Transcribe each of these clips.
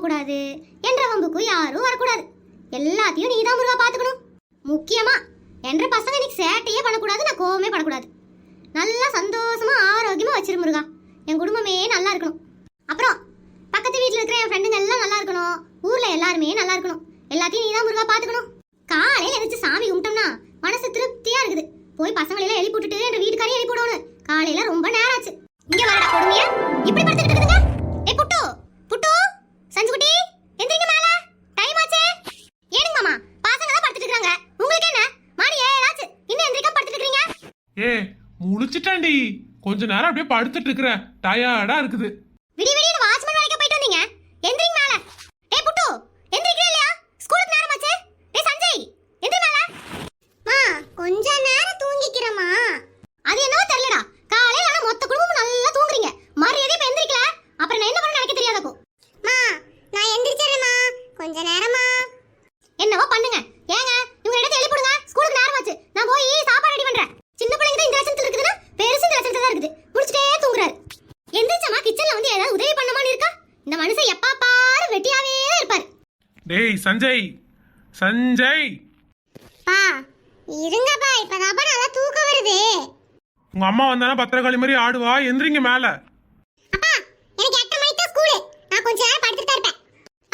கூடாது என்ற வம்புக்கு யாரும் வரக்கூடாது. எல்லாத்தையும் நீ தான் முருகா பார்த்துக்கணும். முக்கியமா என்ற பசங்க இன்னைக்கு சேட்டையே பண்ணக்கூடாது நான் கோவமே படக்கூடாது. நல்லா சந்தோஷமா ஆரோக்கியமா வச்சிரு முருகா. என் குடும்பமே நல்லா இருக்கணும். அப்புறம் பக்கத்து வீட்டில் இருக்கிற என் ஃப்ரெண்டுங்க எல்லாம் நல்லா இருக்கணும். ஊரில் எல்லாருமே நல்லா இருக்கணும். எல்லாத்தையும் நீ தான் முருகா பார்த்துக்கணும். காலையில எதிர்த்து சாமி கும்பிட்டோம்னா மனசு திருப்தியாக இருக்குது. போய் பசங்களை எல்லாம் எழுப்பி விட்டுட்டு ஏ முழிச்சிட்டாண்டி கொஞ்ச நேரம் அப்படியே படுத்துட்டு இருக்கிறேன். டயர்டா இருக்குது. விடி விடி வாட்ச்மேன் வேலைக்கு போயிட்டு வந்தீங்க? எந்திரிங்க மேல. ஏய் புட்டு எந்திரிக்கிற இல்லையா? ஸ்கூலுக்கு நேரம் ஆச்சு. டேய் சஞ்சய் எந்திரி மேல. மா கொஞ்ச நேரம் தூங்கிக்கிறேம்மா அது என்னவோ தெரியலடா காலையில ஆனா மொத்த குடும்பமும் நல்லா தூங்குறீங்க மரியாதை இப்ப எந்திரிக்கல அப்புறம் நான் என்ன பண்ண நினைக்க தெரியாதப்போ மா நான் எந்திரிச்சறேம்மா கொஞ்ச நேரமா என்னவோ பண்ணுங்க ஏங்க இவங்க இடத்தை எழுப்பிடுங்க ஸ்கூலுக்கு நேரம் ஆச்சு நான் போய் சாப்பாடு ரெடி பண்றேன் சின்ன பிள்ளைங்க தான் இந்த லட்சணத்துல இருக்குதுன்னா பெருசு இந்த லட்சணத்துல தான் இருக்குது முடிச்சிட்டே தூங்குறாரு எந்திரிச்சமா கிச்சன்ல வந்து ஏதாவது உதவி பண்ணமான்னு இருக்கா இந்த மனுஷன் எப்பா பாரு வெட்டியாவே இருப்பாரு டேய் சஞ்சய் சஞ்சய். பா இருங்கப்பா இப்பதாப்பா நல்லா தூக்கம் வருது. உங்க அம்மா வந்தானா பத்திரகாளி மாதிரி ஆடுவா? எந்திரிங்க மேல. அப்பா எனக்கு எட்டு மணிக்கு தான் ஸ்கூலு நான் கொஞ்ச நேரம் படுத்துட்டு தான் இருப்பேன்.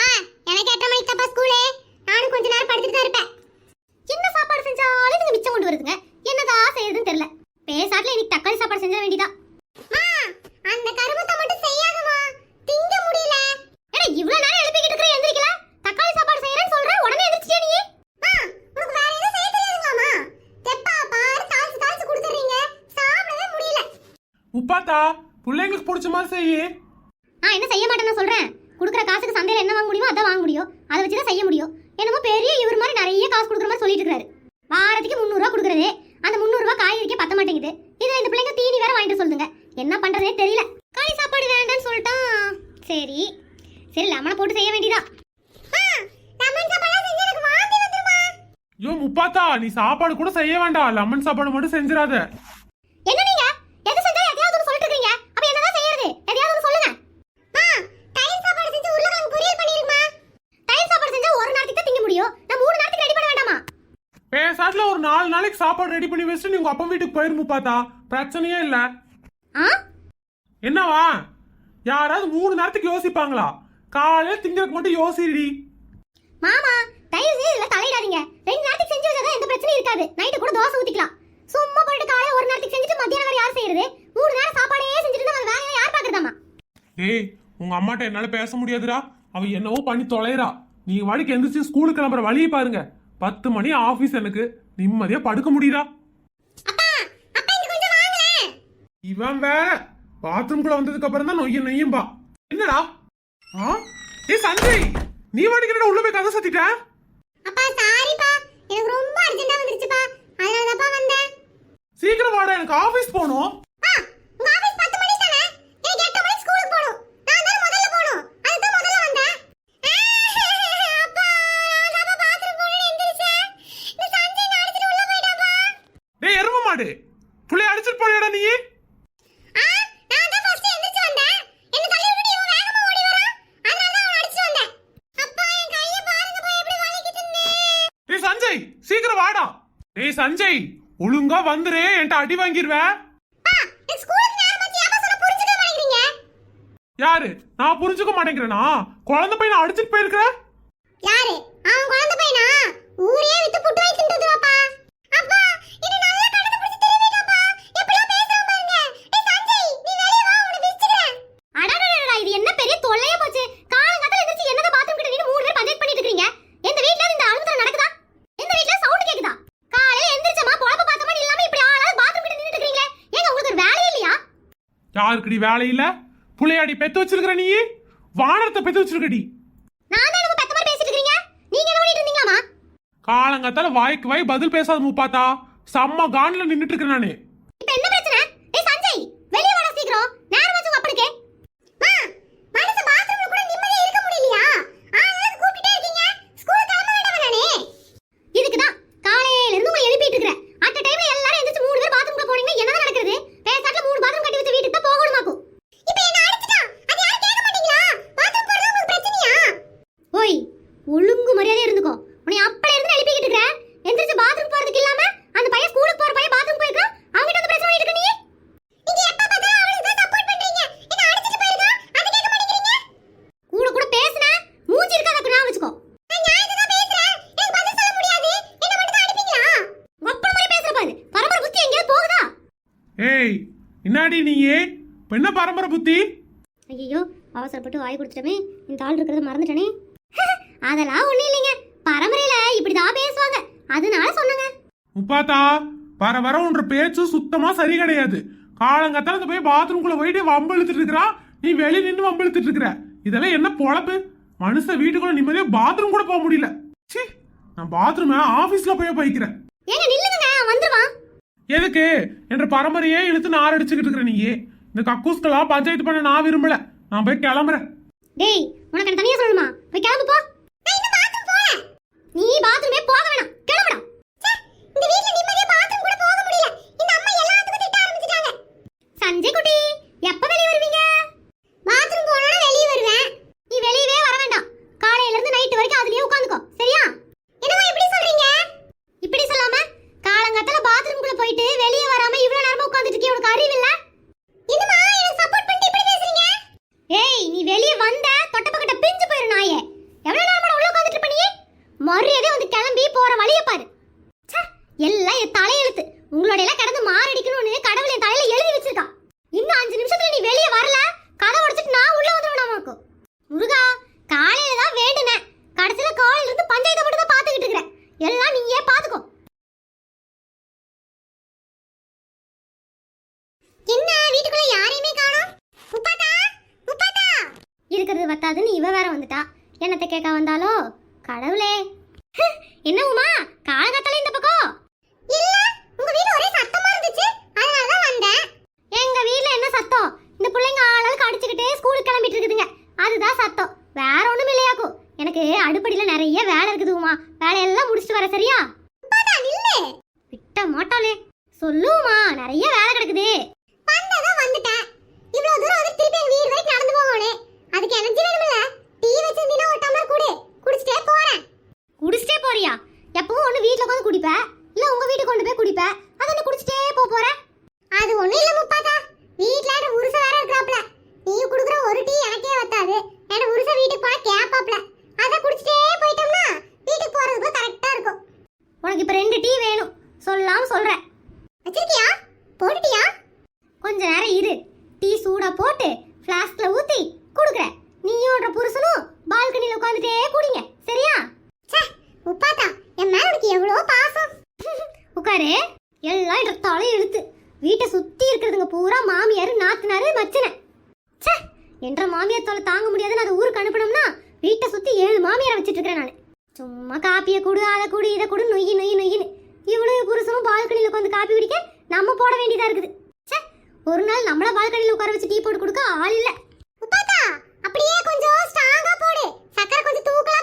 ஆ எனக்கு எட்டு மணிக்கு தான்ப்பா ஸ்கூலு நானும் கொஞ்ச நேரம் படுத்துட்டு தான் இருப்பேன். என்ன சாப்பாடு செஞ்சாலும் இதுங்க மிச்சம் கொண்டு வருதுங்க. என்னதான் செய்யறதுன்னு தெரியல. பேசாட்டுல இன்னைக்கு தக்காளி சாப்பாடு செஞ்ச வேண்டியதா அந்த கருமத்தை மட்டும் செய்யாதமா திங்க முடியல ஏடா இவ்வளவு நேரம் எழுப்பிக்கிட்டு இருக்கிற எந்திரிக்கல தக்காளி சாப்பாடு செய்யறேன்னு சொல்றேன் உடனே எந்திரிச்சிட்டியா நீ உனக்கு வேற எதுவும் செய்ய தெரியாதுங்களாமா தெப்பா பாரு தாளிச்சு தாளிச்சு கொடுத்துறீங்க சாப்பிடவே முடியல உப்பாத்தா மாதிரி செய்யு. நான் என்ன செய்ய மாட்டேன்னு சொல்றேன். கொடுக்குற காசுக்கு சந்தையில என்ன வாங்க முடியுமோ அதான் வாங்க முடியும். அதை வச்சு தான் செய்ய முடியும். என்னமோ பெரிய இவர் மாதிரி நிறைய காசு கொடுக்குற மாதிரி சொல்லிட்டு இருக்காரு. வாரத்துக்கு முந்நூறுரூவா கொடுக்குறது அந்த முந்நூறுரூவா காய்கறிக்கே பத்த மாட்டேங்குது. இதுல இந்த பிள்ளைங்க தீனி வேற வாங்கிட்டு சொல்லுங்க என்ன பண்றதே தெரியல. காய் சாப்பாடு வேண்டாம்னு சொல்லிட்டான். சரி. சரி லெமனை போட்டு செய்ய வேண்டியதா? ஐயோ முப்பாத்தா நீ சாப்பாடு கூட செய்ய வேண்டாம். லெமன் சாப்பாடு மட்டும் செஞ்சிடாத என்ன நீங்க எது செஞ்சாலும் எதையாவது ஒன்று சொல்லிட்டு இருக்கீங்க அப்ப என்னதான் செய்யறது எதையாவது ஒன்று சொல்லுங்க தயிர் சாப்பாடு செஞ்சு உருளைக்கிழங்கு பொரியல் பண்ணிருமா தயிர் சாப்பாடு செஞ்சா ஒரு நேரத்துக்கு தான் திங்க முடியும் நான் மூணு நேரத்துக்கு ரெடி பண்ண வேண்டாமா பேசாட்டுல ஒரு நாலு நாளைக்கு சாப்பாடு ரெடி பண்ணி வச்சுட்டு நீ உங்க அப்பா வீட்டுக்கு போயிரு முப்பாத்தா பிரச்சனையே இல்ல. ஆ? என்னவா? யாராவது மூணு நேரத்துக்கு யோசிப்பாங்களா? காலையில திங்கிறதுக்கு மட்டும் யோசிடி. மாமா தயவு செய்து இதுல தலையிடாதீங்க. ரெண்டு நேரத்துக்கு செஞ்சு வச்சா எந்த பிரச்சனையும் இருக்காது. நைட்டு கூட தோசை ஊத்திக்கலாம். சும்மா போயிட்டு காலையில ஒரு நேரத்துக்கு செஞ்சுட்டு மத்தியானம் வரை யார் செய்யறது? மூணு நேரம் சாப்பாடே செஞ்சுட்டு நம்ம வேலையை யார் பாக்குறதாமா ஏய் உங்க அம்மாட்ட என்னால பேச முடியாதுடா. அவ என்னவோ பண்ணி தொலைறா. நீங்க வாடிக்கு எந்திரிச்சு ஸ்கூலுக்கு கிளம்புற வழியை பாருங்க. பத்து மணி ஆபீஸ் எனக்கு. நிம்மதியா படுக்க முடியுதா? இவன் வேற. பாத்ரூம்குள்ள வந்ததுக்கு அப்புறம் தான் நொய்ய நொய்யும்பா என்னடா? ஆ? ஏய் சஞ்சய் நீ வாடிக்கிறடா உள்ள போய் கதை சத்திட்ட? அப்பா சாரிப்பா. எனக்கு ரொம்ப அர்ஜென்ட்டா வந்துருச்சுப்பா. அதனால தான்ப்பா வந்தேன். சீக்கிரம் வாடா எனக்கு ஆபீஸ் போகணும் ஆ உங்க ஆபீஸ் 10 மணிக்கு தானே எனக்கு 8 மணிக்கு ஸ்கூலுக்கு போணும் நான் தான் முதல்ல போணும் அதுக்கு தான் முதல்ல வந்தேன் அப்பா நான் தான் பாத்ரூம் போகணும் எந்திரிச்சேன் இந்த சஞ்சய் நடத்திட்டு உள்ள போயிட்டாப்பா டேய் எரும மாடு புள்ளைய அடிச்சிட்டு போறியாடா நீ ஆ நான் தான் ஃபர்ஸ்ட் எந்திரிச்சு வந்தேன் என்ன தள்ளி விட்டுட்டு இவன் வேகமா ஓடி வரான் அதனால தான் அவனை அடிச்சு வந்தேன் அப்பா என் கையை பாருங்கப்பா எப்படி வலிக்குதுன்னு டேய் சஞ்சய் சீக்கிரம் வாடா டேய் சஞ்சய் ஒழுங்கா வந்துரு என்கிட்ட அடி மாட்டேங்கிறீங்க? யாரு? நான் புரிஞ்சுக்க மாட்டேங்கிறேனா? குழந்தை பையனை அடிச்சிட்டு போயிருக்கிற? யாரு? அவன் குழந்தை பையனா? ஊரே வித்து புட்டு வைக்கின்றது அப்பா அப்பா இது நல்ல கடத்தை பிடிச்சு திரும்பிட்டாப்பா எப்படிலாம் பேசுறான் பாருங்க டேய் சஞ்சய் நீ வெளிய வா உன்னை பிரிச்சுக்கிறேன் அடடடடா இது என்ன பெரிய தொல்லையா போச்சு காலங்காத்தால எந்திரிச்சு என்னத பாத்ரூம் கிட்ட நின்னு மூணு பேர் பஞ்சாயத்து பண்ணிட்டு இருக்கீங்க எந்த வீட்ல இந்த அழுத்தம் நடக்குதா எந்த வீட்ல சவுண்ட் கேக்குதா காலையில எந்திரிச்சமா பொழப்ப பார்த்தமா இல்லாம இப்படி ஆளாவது பாத்ரூம் கிட்ட நின்னுட்டு இருக்கீங்களே ஏங்க உங்களுக்கு ஒரு வேலையே இல்லையா யாருக்குடி வேலை இல்ல? புள்ளையாடி பெத்து வச்சிருக்கிற நீ? வானத்தை பெத்து வச்சிருக்கடி. காலங்காத்தால வாய்க்கு வாய் பதில் பேசாத மூப்பாத்தா. செம்ம கான்ல நின்னுட்டு இருக்கேன் நானு இப்ப என்ன பிரச்சனை டேய் சஞ்சய் வெளிய வாடா சீக்கிரம் நேரம் ஆச்சு உங்க அப்பனுக்கு மா மனசு பாத்ரூம்ல கூட நிம்மதியா இருக்க முடியலையா ஆனாலும் கூப்பிட்டே இருக்கீங்க ஸ்கூல் கிளம்ப வேண்டாம் நானே இதுக்கு தான் காலையில இருந்து உங்களை எழுப்பிட்டு இருக்கறேன் அட் டைம்ல எல்லாரும் எந்திரச்சு மூணு பேர் பாத்ரூம்ல போனீங்கன்னா என்னதான் நடக்குது பேசாட்ல மூணு பாத்ரூம் கட்டி வச்ச வீட்டுக்கு தான் போகணுமாக்கும் இப்போ என்ன அடிச்சிட்டான் அது யாரும் கேட்க மாட்டீங்களா பாத்ரூம் போறது உங்களுக்கு பிரச்சனையா இப்ப என்ன பரம்பரை புத்தி? ஐயோ அவசரப்பட்டு வாய் கொடுத்துட்டமே. இந்த ஆள் இருக்கிறத மறந்துட்டனே. அதெல்லாம் ஒண்ணும் இல்லைங்க. பரம்பரையில இப்படிதான் பேசுவாங்க. அதனால சொன்னங்க. முப்பாத்தா வர வர உன்ற பேச்சு சுத்தமா சரி கிடையாது. காலங்கத்தால போய் பாத்ரூம்குள்ள போயிட்டு வம்பு இழுத்துட்டு இருக்கிறா. நீ வெளிய நின்னு வம்பு இழுத்துட்டு இருக்கிற. இதெல்லாம் என்ன பொழப்பு? மனுஷன் வீட்டுக்குள்ள நிம்மதியா பாத்ரூம் கூட போக முடியல. ச்சீ நான் பாத்ரூம் ஆபீஸ்ல போய் போய்க்கிறேன் எதுக்கு? என்ற பரம்பரையே இழுத்து நார் அடிச்சுக்கிட்டு இருக்கிற நீ இந்த கக்கூஸ்கெல்லாம் பஞ்சாயத்து பண்ண நான் விரும்பல. நான் போய் கிளம்புறேன். டேய் உனக்கு தனியா சொல்லணுமா? போய் கிளம்பு போ. நீ பாத்ரூமே போக வேணாம் கிளம்புடா இந்த வீட்ல நிம்மதியா பாத்ரூம் கூட போக முடியல இந்த அம்மா எல்லாத்துக்கும் திட்ட ஆரம்பிச்சிட்டாங்க சஞ்சய் குட்டி எப்ப வெளிய வருவீங்க பாத்ரூம் போனா வெளிய வருவேன் நீ வெளியவே வர வேண்டாம் காலையில இருந்து நைட் வரைக்கும் அதுலயே உட்கார்ந்துக்கோ சரியா என்னமா இப்படி சொல்றீங்க இப்படி சொல்லாம காலங்கத்துல பாத்ரூம்குள்ள போயிட்டு வெளிய வராம இவ்வளவு நேரமா உட்கார்ந்துட்டு இருக்கே உனக்கு அறிவு இல்ல என்னமா எனக்கு சப்போர்ட் பண்ணிட்டு இப்படி பேசுறீங்க ஏய் நீ வெளிய வந்த தொட்டப்பக்கட்ட பிஞ்சு போயிரு நாயே எவ்வளவு நேரமா உள்ள உட்கார்ந்துட்டு இருப்ப நீ மரியாதை வந்து கிளம்பி போற வழிய பாரு. எல்லாம் என் தலையெழுத்து உங்களோட எல்லாம் கடந்து மாரடிக்கணும்னு கடவுள் என் தலையில எழுதி வச்சிருக்கான் இன்னும் அஞ்சு நிமிஷத்துல நீ வெளியே வரல? கதை உடைச்சிட்டு நான் உள்ள வந்துருவேன் நமக்கு முருகா காலையில தான் வேண்டுனேன். கடைசியில காலையில இருந்து பஞ்சாயத்தை மட்டும் தான் பாத்துக்கிட்டு இருக்கிறேன். எல்லாம் நீயே பாத்துக்கோ என்ன வீட்டுக்குள்ள யாரையுமே காணோம்? முப்பாத்தா முப்பாத்தா இருக்கிறது பத்தாதுன்னு இவ வேற வந்துட்டா. என்னத்தை கேட்க வந்தாலோ? கடவுளே. என்ன உமா? காலகட்டத்தில் இந்த பக்கம் நான். சும்மா காப்பியை கொடு அதை கொடு இதை கொடு நொய் நொய் நொய்யின்னு. இவ்வளவு புருஷனும் பால்கனியில் உட்காந்து காப்பி குடிக்க நம்ம போட வேண்டியதா இருக்குது. சே ஒரு நாள் நம்மள பால்கனியில் உட்கார வச்சு டீ போட்டு கொடுக்க ஆள் இல்லை. அப்படியே கொஞ்சம் ஸ்ட்ராங்காக போடு. சக்கரை கொஞ்சம் தூக்கலாம்